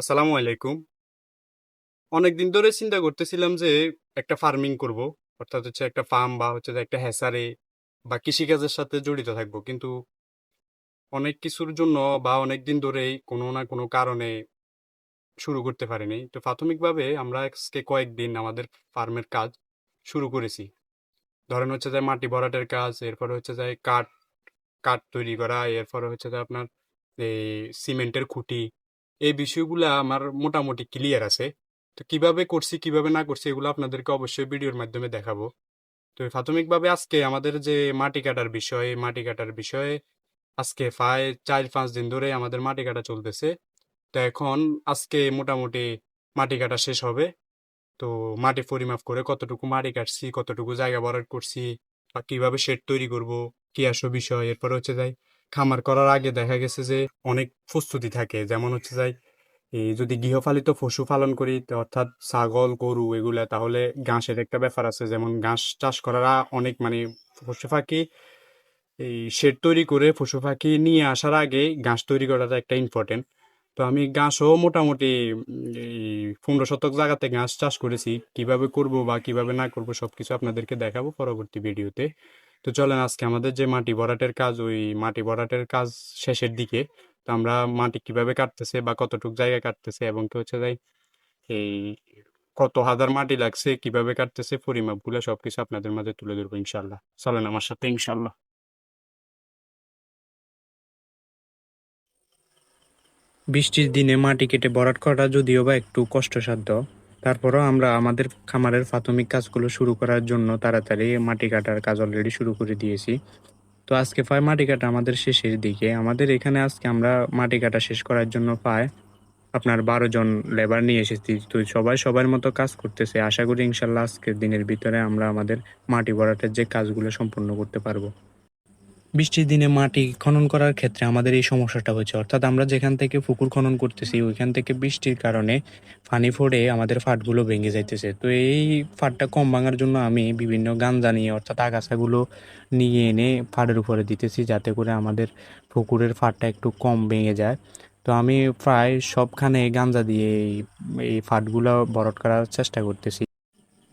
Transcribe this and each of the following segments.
আসসালামু আলাইকুম। অনেকদিন ধরে চিন্তা করতেছিলাম যে একটা ফার্মিং করব। অর্থাৎ হচ্ছে একটা ফার্ম বা হচ্ছে একটা হ্যাচারি বা কৃষিকাজের সাথে জড়িত থাকব। কিন্তু অনেক কিছুর জন্য বা অনেক দিন ধরেই কোনো না কোনো কারণে শুরু করতে পারিনি। তো প্রাথমিকভাবে আমরা আজকে কয়েকদিন আমাদের ফার্মের কাজ শুরু করেছি। ধরেন হচ্ছে যে মাটি ভরাটের কাজ, এরপরে হচ্ছে যে কাঠ কাঠ তৈরি করা, এরপরে হচ্ছে যে আপনার এই সিমেন্টের খুঁটি, এই বিষয়গুলো আমার মোটামুটি ক্লিয়ার আছে। তো কীভাবে করছি, কীভাবে না করছি এগুলো আপনাদেরকে অবশ্যই ভিডিওর মাধ্যমে দেখাবো। তো প্রাথমিকভাবে আজকে আমাদের যে মাটি কাটার বিষয়ে মাটি কাটার বিষয়ে আজকে প্রায় ৪-৫ দিন ধরে আমাদের মাটি কাটা চলতেছে। তো এখন আজকে মোটামুটি মাটি কাটা শেষ হবে। তো মাটি পরিমাপ করে কতটুকু মাটি কাটছি, কতটুকু জায়গা ভরাট করছি বা কীভাবে শেড তৈরি করব, কি আসো বিষয়। এরপরে হচ্ছে যাই খামার করার আগে দেখা গেছে যে অনেক প্রস্তুতি থাকে। যেমন হচ্ছে যাই যদি গৃহপালিত পশু পালন করি অর্থাৎ ছাগল, গরু এগুলা তাহলে ঘাসের একটা ব্যাপার আছে। যেমন ঘাস চাষ করার অনেক মানে পশু পাখি এই শেড তৈরি করে পশু পাখি নিয়ে আসার আগে ঘাস তৈরি করাটা একটা ইম্পর্টেন্ট। তো আমি ঘাসও মোটামুটি এই পনেরো শতক জায়গাতে ঘাস চাষ করেছি কীভাবে করব বা কীভাবে না করব সবকিছু আপনাদেরকে দেখাবো পরবর্তী ভিডিওতে তো চলেন আজকে আমাদের যে মাটি ভরাটের কাজ, ওই মাটি ভরাটের কাজ শেষের দিকে তো আমরা মাটি কীভাবে কাটতেছে বা কতটুক জায়গা কাটতেছে এবং কি হচ্ছে যাই, এই কত হাজার মাটি লাগছে, কীভাবে কাটতেছে পরিমাপ পরিমাপগুলো সবকিছু আপনাদের মাঝে তুলে ধরবো ইনশাল্লাহ চলেন আমার সাথে ইনশাল্লাহ বৃষ্টির দিনে মাটি কেটে ভরাট করাটা যদিও বা একটু কষ্টসাধ্য তারপরও আমরা আমাদের খামারের প্রাথমিক কাজগুলো শুরু করার জন্য তাড়াতাড়ি মাটি কাটার কাজ অলরেডি শুরু করে দিয়েছি। তো আজকে প্রায় মাটি কাটা আমাদের শেষের দিকে। আমাদের এখানে আজকে আমরা মাটি কাটা শেষ করার জন্য প্রায় আপনার বারো জন লেবার নিয়ে এসেছি। তো সবাই সবার মতো কাজ করতেছে। আশা করি ইনশাল্লাহ আজকের দিনের ভিতরে আমরা আমাদের মাটি ভরাটের যে কাজগুলো সম্পূর্ণ করতে পারব। বৃষ্টির দিনে মাটি খনন করার ক্ষেত্রে আমাদের এই সমস্যাটা হয়েছে অর্থাৎ আমরা যেখান থেকে পুকুর খনন করতেছি, ওইখান থেকে বৃষ্টির কারণে পানি ফোড়ে আমাদের ফাটগুলো ভেঙে যাইতেছে। তো এই ফাটটা কম ভাঙার জন্য আমি বিভিন্ন গাঞ্জা নিয়ে, অর্থাৎ আগাছাগুলো নিয়ে এনে ফাটের উপরে দিতেছি, যাতে করে আমাদের পুকুরের ফাটটা একটু কম ভেঙে যায়। তো আমি প্রায় সবখানে গাঞ্জা দিয়ে এই ফাটগুলো বরট করার চেষ্টা করতেছি।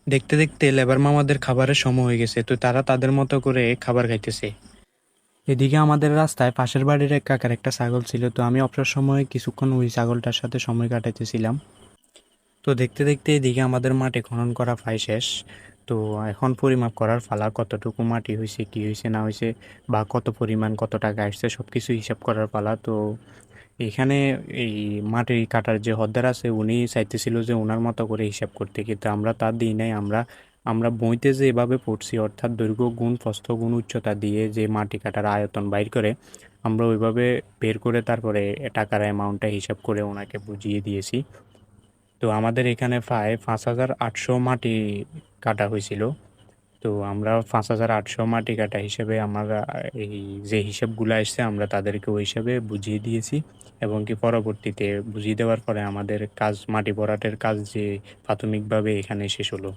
দেখতে দেখতে লেবার মামাদের খাবারের সময় হয়ে গেছে, তো তারা তাদের মতো করে খাবার খাইতেছে। এদিকে আমাদের রাস্তায় পাশের বাড়ির এক কাকার একটা ছাগল ছিল, তো আমি অবসর সময়ে কিছুক্ষণ ওই ছাগলটার সাথে সময় কাটাইতেছিলাম। তো দেখতে দেখতে এদিকে আমাদের মাঠে খনন করা প্রায় শেষ। তো এখন পরিমাপ করার ফালা কতটুকু মাটি হয়েছে কি হয়েছে না হয়েছে বা কত পরিমাণ, কত টাকা আসছে সব কিছু হিসাব করার পালা তো এখানে এই মাটি কাটার যে হদ্দার আছে, উনি চাইতেছিল যে ওনার মতো করে হিসাব করতে, কিন্তু আমরা তার দিই নাই। আমরা আমরা বইতে যে এভাবে পড়ছি, অর্থাৎ দৈর্ঘ্য, গুণ, প্রস্থ, গুণ, উচ্চতা দিয়ে যে মাটি কাটার আয়তন বাইর করে, আমরা ওইভাবে বের করে তারপরে টাকার অ্যামাউন্টটা হিসাব করে ওনাকে বুঝিয়ে দিয়েছি। তো আমাদের এখানে প্রায় পাঁচ হাজার আটশো মাটি কাটা হয়েছিল। তো আমরা পাঁচ হাজার আটশো মাটি কাটা হিসেবে আমরা এই যে হিসাবগুলো আসছে, আমরা তাদেরকে ওই হিসাবে বুঝিয়ে দিয়েছি এবং কি পরবর্তীতে বুঝিয়ে দেওয়ার পরে আমাদের কাজ, মাটি ভরাটের কাজ যে প্রাথমিকভাবে এখানে শেষ হলো।